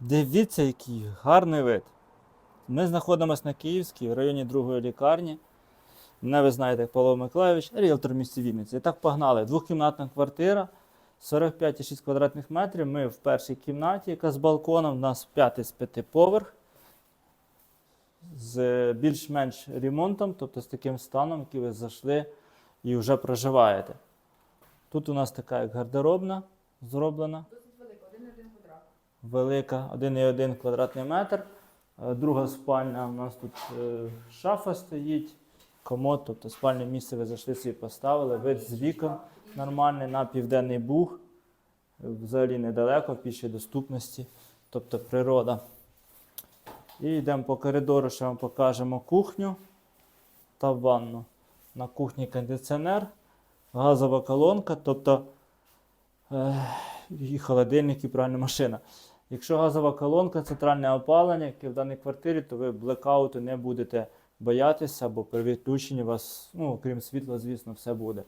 Дивіться, який гарний вид. Ми знаходимося на Київській, в районі другої лікарні. Мене ви знаєте, Павло Миколайович, ріелтор місті Вінниці. І так погнали. Двохкімнатна квартира, 45,6 квадратних метрів. Ми в першій кімнаті, яка з балконом, у нас п'ятий з п'яти поверх. З більш-менш ремонтом, тобто з таким станом, який ви зайшли і вже проживаєте. Тут у нас така як гардеробна зроблена Досить велика, 1,1 квадрат. Велика, 1,1 квадратний метр. Е, Друга спальня у нас тут е, шафа стоїть, комод, тобто спальне місце ви зайшли собі поставили, вид з вікон нормальний на південний буг. Е, Взагалі недалеко, в пішій доступності, тобто природа. І йдемо по коридору, ще вам покажемо кухню та ванну. На кухні кондиціонер, газова колонка, тобто е, і холодильник, і пральна машина. Якщо газова колонка, центральне опалення, яке в даній квартирі, то ви блекауту не будете боятися, бо при відключенні у вас, ну, крім світла, звісно, все буде.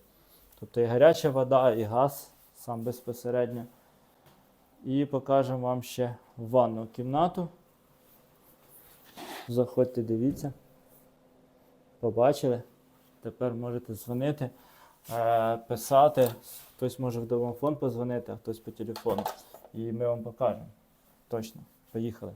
Тобто і гаряча вода, і газ сам безпосередньо. І покажемо вам ще ванну кімнату. Заходьте, дивіться. Побачили. Тепер можете дзвонити, е, писати. Хтось може в домофон позвонити, а хтось по телефону. І ми вам покажемо. Точно. Поїхали.